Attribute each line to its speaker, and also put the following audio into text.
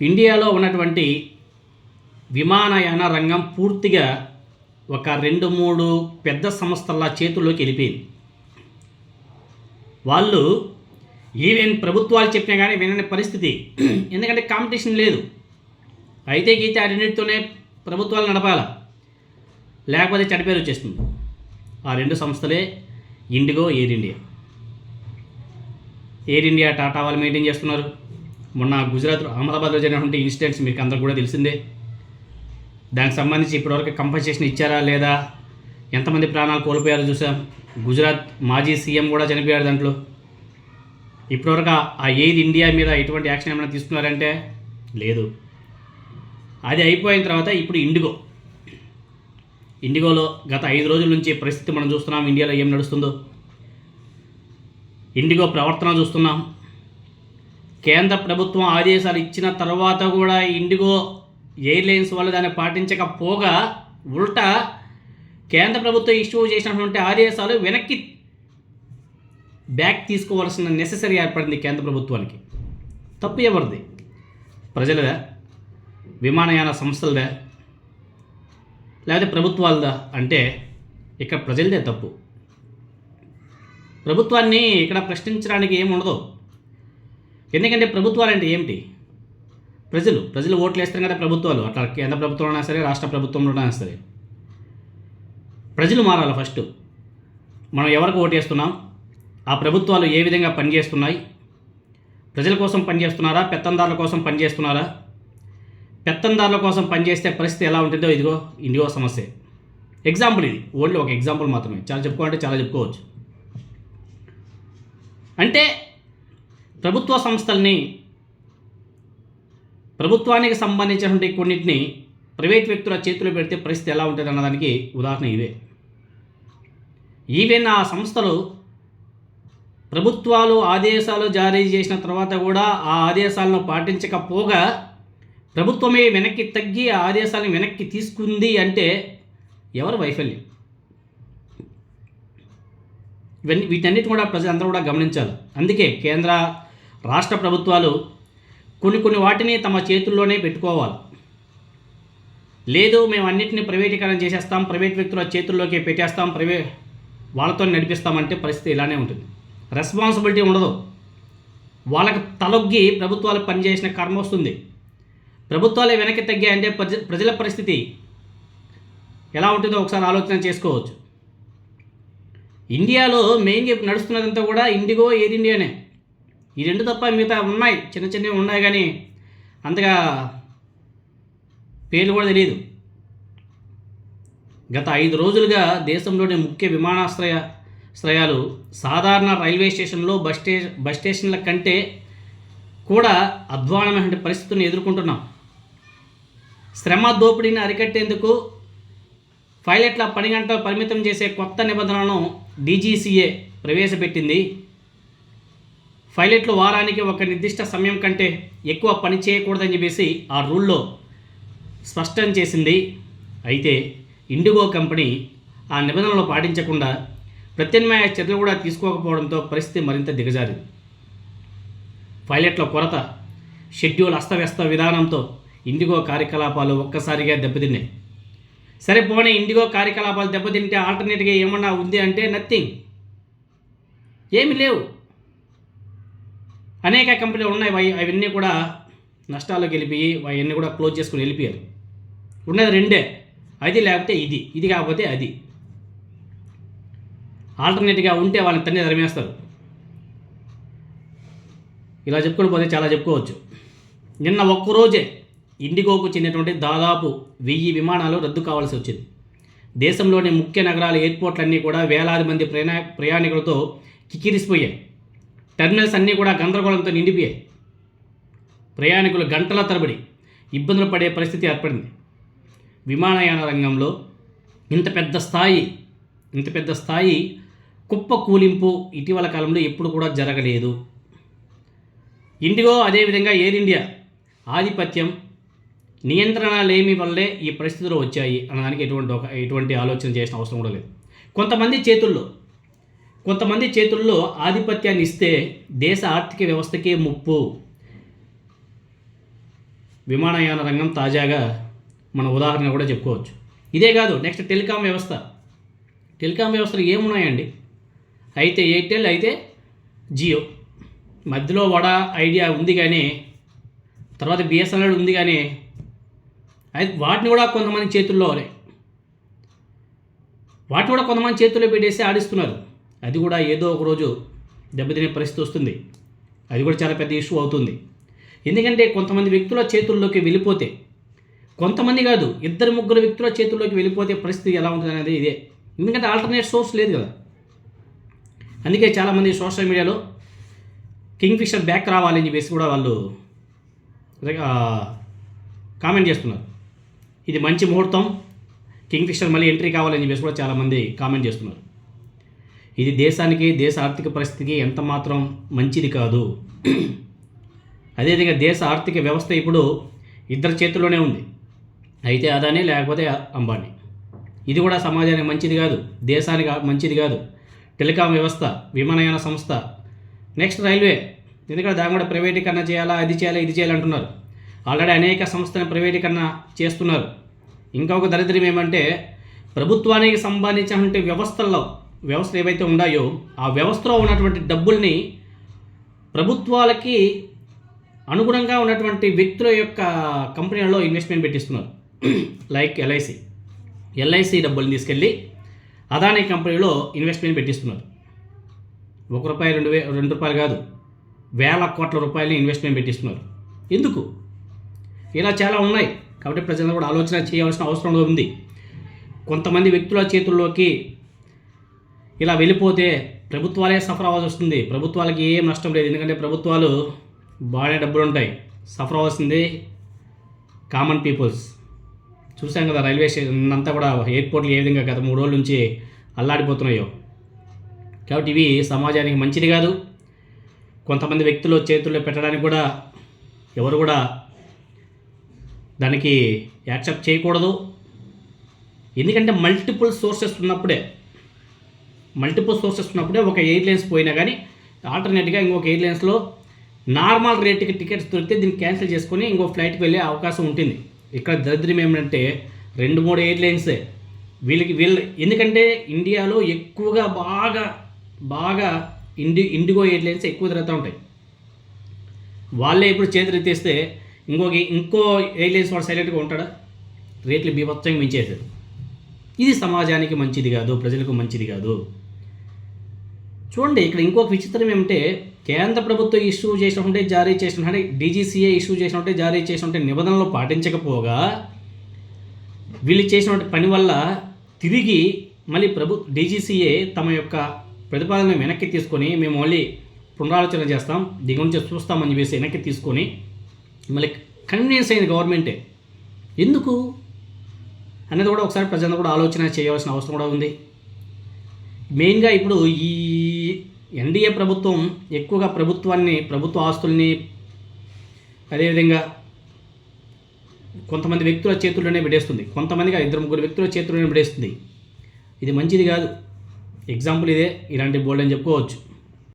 Speaker 1: ఇండియాలో ఉన్నటువంటి విమానయాన రంగం పూర్తిగా ఒక రెండు మూడు పెద్ద సంస్థల చేతుల్లోకి వెళ్ళిపోయింది. వాళ్ళు ఈవెన్ ప్రభుత్వాలు చెప్పినా కానీ వినని పరిస్థితి. ఎందుకంటే కాంపిటీషన్ లేదు. అయితే గీతే ఆ రెండింటితోనే ప్రభుత్వాలు నడపాల? లేకపోతే చెడపేరు వచ్చేస్తుంది. ఆ రెండు సంస్థలే IndiGo air India. Air India Tata వాళ్ళు మెయింటైన్ చేస్తున్నారు. మొన్న గుజరాత్ అహ్మదాబాద్లో జరిగినటువంటి ఇన్సిడెంట్స్ మీకు అందరికి కూడా తెలిసిందే. దానికి సంబంధించి ఇప్పటివరకు కంపన్సేషన్ ఇచ్చారా లేదా? ఎంతమంది ప్రాణాలు కోల్పోయారో చూసాం. గుజరాత్ మాజీ సీఎం కూడా చనిపోయారు దాంట్లో. ఇప్పటివరకు ఆ- ఆ ఎయిర్ ఇండియా మీద ఎటువంటి యాక్షన్ ఏమైనా తీసుకున్నారంటే లేదు. అది అయిపోయిన తర్వాత ఇప్పుడు ఇండిగో. ఇండిగోలో గత ఐదు రోజుల నుంచి పరిస్థితి మనం చూస్తున్నాం. ఇండియాలో ఏం నడుస్తుందో. ఇండిగో ప్రవర్తన చూస్తున్నాం. కేంద్ర ప్రభుత్వం ఆదేశాలు ఇచ్చిన తర్వాత కూడా ఇండిగో ఎయిర్లైన్స్ వాళ్ళు దాన్ని పాటించకపోగా ఉల్టా కేంద్ర ప్రభుత్వం ఇష్యూ చేసినటువంటి ఆదేశాలు వెనక్కి బ్యాక్ తీసుకోవాల్సిన నెససరీ ఏర్పడింది కేంద్ర ప్రభుత్వానికి. తప్పు ఎవరిది? ప్రజలదా? విమానయాన సంస్థలదా? లేకపోతే ప్రభుత్వాలదా? అంటే ఇక్కడ ప్రజలదే తప్పు. ప్రభుత్వాన్ని ఇక్కడ ప్రశ్నించడానికి ఏమి ఉండదు ఎందుకంటే ప్రభుత్వాలు అంటే ఏమిటి? ప్రజలు ప్రజలు ఓట్లు వేస్తారు కదా ప్రభుత్వాలు. అట్లా కేంద్ర ప్రభుత్వంలో అయినా సరే రాష్ట్ర ప్రభుత్వంలో అయినా సరే. ప్రజలు మారాలి ఫస్ట్. మనం ఎవరికి ఓటేస్తున్నాం ఆ ప్రభుత్వాలు ఏ విధంగా పనిచేస్తున్నాయి? ప్రజల కోసం పనిచేస్తున్నారా? పెత్తందారుల కోసం పనిచేస్తున్నారా? పెత్తందారుల కోసం పనిచేస్తే పరిస్థితి ఎలా ఉంటుందో ఇదిగో ఇండిగో సమస్య. ఎగ్జాంపుల్ ఇది. ఓన్లీ ఒక ఎగ్జాంపుల్ మాత్రమే. చాలా చెప్పుకోవాలంటే చాలా చెప్పుకోవచ్చు. అంటే ప్రభుత్వ సంస్థల్ని ప్రభుత్వానికి సంబంధించినటువంటి కొన్నింటిని ప్రైవేట్ వ్యక్తుల చేతిలో పెడితే పరిస్థితి ఎలా ఉంటుంది అన్నదానికి ఉదాహరణ ఇవే. ఈవెన్ ఆ సంస్థలు ప్రభుత్వాలు ఆదేశాలు జారీ చేసిన తర్వాత కూడా ఆ ఆదేశాలను పాటించకపోగా ప్రభుత్వమే వెనక్కి తగ్గి ఆ ఆదేశాలను వెనక్కి తీసుకుంది అంటే ఎవరు వైఫల్యం? ఇవన్నీ వీటన్నిటి కూడా ప్రజలందరూ కూడా గమనించాలి. అందుకే కేంద్ర రాష్ట్ర ప్రభుత్వాలు కొన్ని కొన్ని వాటిని తమ చేతుల్లోనే పెట్టుకోవాలి. లేదు మేము అన్నింటినీ ప్రైవేటీకరణ చేసేస్తాం ప్రైవేట్ వ్యక్తుల చేతుల్లోకి పెట్టేస్తాం ప్రైవేట్ వాళ్ళతో నడిపిస్తామంటే పరిస్థితి ఇలానే ఉంటుంది. రెస్పాన్సిబిలిటీ ఉండదు. వాళ్ళకి తలొగ్గి ప్రభుత్వాలు పనిచేసిన కర్మ వస్తుంది. ప్రభుత్వాలే వెనక్కి తగ్గాయంటే ప్రజ ప్రజల పరిస్థితి ఎలా ఉంటుందో ఒకసారి ఆలోచన చేసుకోవచ్చు. ఇండియాలో మెయిన్గా నడుస్తున్నదంతా కూడా ఇండిగో ఎయిర్ ఇండియానే. ఈ రెండు తప్ప మిగతా ఉన్నాయి. చిన్న చిన్నవి ఉన్నాయి కానీ అంతగా పేర్లు కూడా తెలియదు గత ఐదు రోజులుగా దేశంలోని ముఖ్య విమానాశ్రయ శ్రయాలు సాధారణ రైల్వే స్టేషన్లో బస్ స్టే బస్ స్టేషన్ల కంటే కూడా అధ్వానమైన పరిస్థితులను ఎదుర్కొంటున్నాం. శ్రమ దోపిడీని అరికట్టేందుకు పైలట్ల పని గంటలు పరిమితం చేసే కొత్త నిబంధనలను డీజీసీఏ ప్రవేశపెట్టింది. పైలట్లు వారానికి ఒక నిర్దిష్ట సమయం కంటే ఎక్కువ పని చేయకూడదని చెప్పేసి ఆ రూల్లో స్పష్టం చేసింది. అయితే ఇండిగో కంపెనీ ఆ నిబంధనలు పాటించకుండా ప్రత్యామ్నాయ చర్యలు కూడా తీసుకోకపోవడంతో పరిస్థితి మరింత దిగజారింది. పైలట్ల కొరత షెడ్యూల్ అస్తవ్యస్త విధానంతో ఇండిగో కార్యకలాపాలు ఒక్కసారిగా దెబ్బతిన్నాయి. సరే పోనీ ఇండిగో కార్యకలాపాలు దెబ్బతింటే ఆల్టర్నేట్గా ఏమన్నా ఉంది అంటే నథింగ్. ఏమి లేవు. అనేక కంపెనీలు ఉన్నాయి. అవి అవన్నీ కూడా నష్టాల్లోకి వెళ్ళిపోయి అవన్నీ కూడా క్లోజ్ చేసుకుని వెళ్ళిపోయారు. ఉన్నది రెండే. అది లేకపోతే ఇది. ఇది కాకపోతే అది. ఆల్టర్నేట్గా ఉంటే వాళ్ళని తన్నే ధర్మేస్తారు ఇలా చెప్పుకొని పోతే చాలా చెప్పుకోవచ్చు. నిన్న ఒక్కరోజే ఇండిగోకు చెందినటువంటి దాదాపు వెయ్యి విమానాలు రద్దు కావాల్సి వచ్చింది. దేశంలోని ముఖ్య నగరాల ఎయిర్పోర్ట్లన్నీ కూడా వేలాది మంది ప్రయాణ ప్రయాణికులతో కిక్కిరిసిపోయాయి. టెర్మినల్స్ అన్నీ కూడా గందరగోళంతో నిండిపోయాయి. ప్రయాణికులు గంటల తరబడి ఇబ్బందులు పడే పరిస్థితి ఏర్పడింది. విమానయాన రంగంలో ఇంత పెద్ద స్థాయి ఇంత పెద్ద స్థాయి కుప్ప కూలింపు ఇటీవల కాలంలో ఎప్పుడు కూడా జరగలేదు. ఇండిగో అదేవిధంగా ఎయిర్ ఇండియా ఆధిపత్యం నియంత్రణ లేమి వల్లే ఈ పరిస్థితులు వచ్చాయి అనడానికి ఎటువంటి ఒక ఎటువంటి ఆలోచన చేసిన అవసరం కూడా లేదు. కొంతమంది చేతుల్లో కొంతమంది చేతుల్లో ఆధిపత్యాన్ని ఇస్తే దేశ ఆర్థిక వ్యవస్థకే ముప్పు. విమానయాన రంగం తాజాగా మన ఉదాహరణ కూడా చెప్పుకోవచ్చు. ఇదే కాదు నెక్స్ట్ టెలికాం వ్యవస్థ. టెలికాం వ్యవస్థలు ఏమున్నాయండి? అయితే ఎయిర్టెల్ అయితే జియో. మధ్యలో వడా ఐడియా ఉంది కానీ తర్వాత బిఎస్ఎన్ఎల్ ఉంది కానీ అయితే వాటిని కూడా కొంతమంది చేతుల్లో వాటిని కూడా కొంతమంది చేతుల్లో పెట్టేసి ఆడిస్తున్నారు. అది కూడా ఏదో ఒక రోజు దెబ్బతినే పరిస్థితి వస్తుంది. అది కూడా చాలా పెద్ద ఇష్యూ అవుతుంది. ఎందుకంటే కొంతమంది వ్యక్తుల చేతుల్లోకి వెళ్ళిపోతే కొంతమంది కాదు ఇద్దరు ముగ్గురు వ్యక్తుల చేతుల్లోకి వెళ్ళిపోతే పరిస్థితి ఎలా ఉంటుంది అనేది ఇదే. ఎందుకంటే ఆల్టర్నేట్ సోర్స్ లేదు కదా. అందుకే చాలామంది సోషల్ మీడియాలో కింగ్ ఫిషర్ బ్యాక్ రావాలని చెప్పేసి కూడా వాళ్ళు కామెంట్ చేస్తున్నారు. ఇది మంచి ముహూర్తం కింగ్ ఫిషర్ మళ్ళీ ఎంట్రీ కావాలని చెప్పేసి కూడా చాలామంది కామెంట్ చేస్తున్నారు. ఇది దేశానికి దేశ ఆర్థిక పరిస్థితికి ఎంత మాత్రం మంచిది కాదు. అదేవిధంగా దేశ ఆర్థిక వ్యవస్థ ఇప్పుడు ఇద్దరి చేతుల్లోనే ఉంది. అయితే అదాని లేకపోతే అంబానీ. ఇది కూడా సమాజానికి మంచిది కాదు దేశానికి మంచిది కాదు. టెలికాం వ్యవస్థ విమానయాన సంస్థ నెక్స్ట్ రైల్వే. ఎందుకంటే దాన్ని కూడా ప్రైవేటీకరణ చేయాలా అది చేయాలా ఇది చేయాలి అంటున్నారు. ఆల్రెడీ అనేక సంస్థలను ప్రైవేటీకరణ చేస్తున్నారు. ఇంకొక దరిద్రం ఏమంటే ప్రభుత్వానికి సంబంధించినటువంటి వ్యవస్థల్లో వ్యవస్థలు ఏవైతే ఉన్నాయో ఆ వ్యవస్థలో ఉన్నటువంటి డబ్బుల్ని ప్రభుత్వాలకి అనుగుణంగా ఉన్నటువంటి వ్యక్తుల యొక్క కంపెనీలలో ఇన్వెస్ట్మెంట్ పెట్టిస్తున్నారు. Like LIC. ఎల్ఐసి డబ్బుల్ని తీసుకెళ్ళి అదానీ కంపెనీలో ఇన్వెస్ట్మెంట్ పెట్టిస్తున్నారు. ఒక రూపాయి రెండు వే రెండు రూపాయలు కాదు వేల కోట్ల రూపాయలని ఇన్వెస్ట్మెంట్ పెట్టిస్తున్నారు. ఎందుకు? ఇలా చాలా ఉన్నాయి. కాబట్టి ప్రజలు కూడా ఆలోచన చేయవలసిన అవసరం ఉంది. కొంతమంది వ్యక్తుల చేతుల్లోకి ఇలా వెళ్ళిపోతే ప్రభుత్వాలే సఫర్ అవ్వాల్సి వస్తుంది ప్రభుత్వాలకి ఏం నష్టం లేదు. ఎందుకంటే ప్రభుత్వాలు బాగానే డబ్బులు ఉంటాయి సఫర్ అవ్వాల్సింది కామన్ పీపుల్స్. చూసాం కదా రైల్వే స్టేషన్ అంతా కూడా ఎయిర్పోర్ట్లు ఏ విధంగా గత మూడు రోజుల నుంచి అల్లాడిపోతున్నాయో. కాబట్టి ఇవి సమాజానికి మంచిది కాదు. కొంతమంది వ్యక్తులు చేతుల్లో పెట్టడానికి కూడా ఎవరు కూడా దానికి యాక్సెప్ట్ చేయకూడదు. ఎందుకంటే మల్టిపుల్ సోర్సెస్ ఉన్నప్పుడే మల్టిపుల్ సోర్సెస్ ఉన్నప్పుడే ఒక ఎయిర్లైన్స్ పోయినా కానీ ఆల్టర్నేట్గా ఇంకొక ఎయిర్లైన్స్లో నార్మల్ రేట్కి టికెట్స్ దొరికితే దీన్ని క్యాన్సిల్ చేసుకొని ఇంకో ఫ్లైట్కి వెళ్ళే అవకాశం ఉంటుంది. ఇక్కడ దరిద్రం ఏమంటే రెండు మూడు ఎయిర్లైన్సే వీళ్ళకి వీళ్ళ ఎందుకంటే ఇండియాలో ఎక్కువగా బాగా బాగా ఇండి ఇండిగో ఎయిర్లైన్స్ ఎక్కువ తిరుగుతూ ఉంటాయి. వాళ్ళే ఇప్పుడు చేతులు ఎత్తేస్తే ఇంకొక ఇంకో ఎయిర్లైన్స్ వాడు సైలెంట్గా ఉంటాడా? రేట్లు బీభత్సంగా మించేశారు. ఇది సమాజానికి మంచిది కాదు ప్రజలకు మంచిది కాదు. చూడండి ఇక్కడ ఇంకొక విచిత్రం ఏమంటే కేంద్ర ప్రభుత్వం ఇష్యూ చేసినట్టే జారీ చేసినట్టే డీజీసీఏ ఇష్యూ చేసినట్టే జారీ చేసినట్టే నిబంధనలు పాటించకపోగా వీళ్ళు చేసినటువంటి పని వల్ల తిరిగి మళ్ళీ ప్రభు డీజీసీఏ తమ యొక్క ప్రతిపాదన వెనక్కి తీసుకొని మేము మళ్ళీ పునరాలోచన చేస్తాం దీని గురించి చూస్తామని చెప్పేసి వెనక్కి తీసుకొని మళ్ళీ కన్వీనియన్స్ అయిన గవర్నమెంటే. ఎందుకు? అనేది కూడా ఒకసారి ప్రజలందరూ కూడా ఆలోచన చేయవలసిన అవసరం కూడా ఉంది. మెయిన్గా ఇప్పుడు ఈ ఎన్డీఏ ప్రభుత్వం ఎక్కువగా ప్రభుత్వాన్ని ప్రభుత్వ ఆస్తుల్ని అదేవిధంగా కొంతమంది వ్యక్తుల చేతుల్లోనే విడేస్తుంది. కొంతమందిగా ఇద్దరు ముగ్గురు వ్యక్తుల చేతుల్లోనే విడేస్తుంది. ఇది మంచిది కాదు. ఎగ్జాంపుల్ ఇదే. ఇలాంటి బోల్డ్ అని చెప్పుకోవచ్చు.